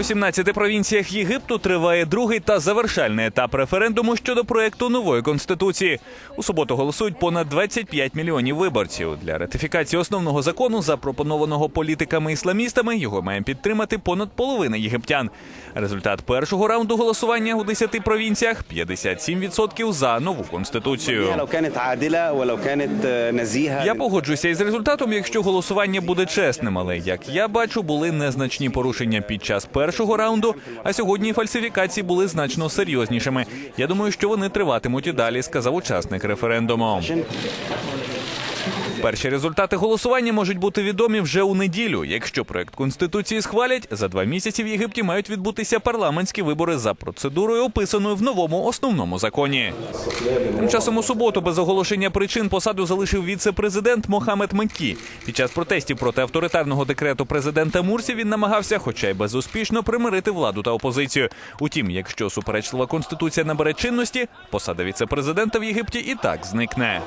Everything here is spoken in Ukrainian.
У 17 провінціях Єгипту триває другий та завершальний етап референдуму щодо проекту нової конституції. У суботу голосують понад 25 мільйонів виборців. Для ратифікації основного закону, запропонованого політиками ісламістами, його має підтримати понад половина єгиптян. Результат першого раунду голосування у 10 провінціях 57% за нову конституцію. Я погоджуся із результатом, якщо голосування буде чесним, але як я бачу, були незначні порушення під час першого першого раунду, а сьогодні фальсифікації були значно серйознішими. Я думаю, що вони триватимуть і далі, сказав учасник референдуму. Перші результати голосування можуть бути відомі вже у неділю. Якщо проект конституції схвалять, за два місяці в Єгипті мають відбутися парламентські вибори за процедурою, описаною в новому основному законі. Тим часом у суботу без оголошення причин посаду залишив віце-президент Мохамед Меккі. Під час протестів проти авторитарного декрету президента Мурсі він намагався, хоча й безуспішно, примирити владу та опозицію. Утім, якщо суперечлива конституція набере чинності, посада віце-президента в Єгипті і так зникне.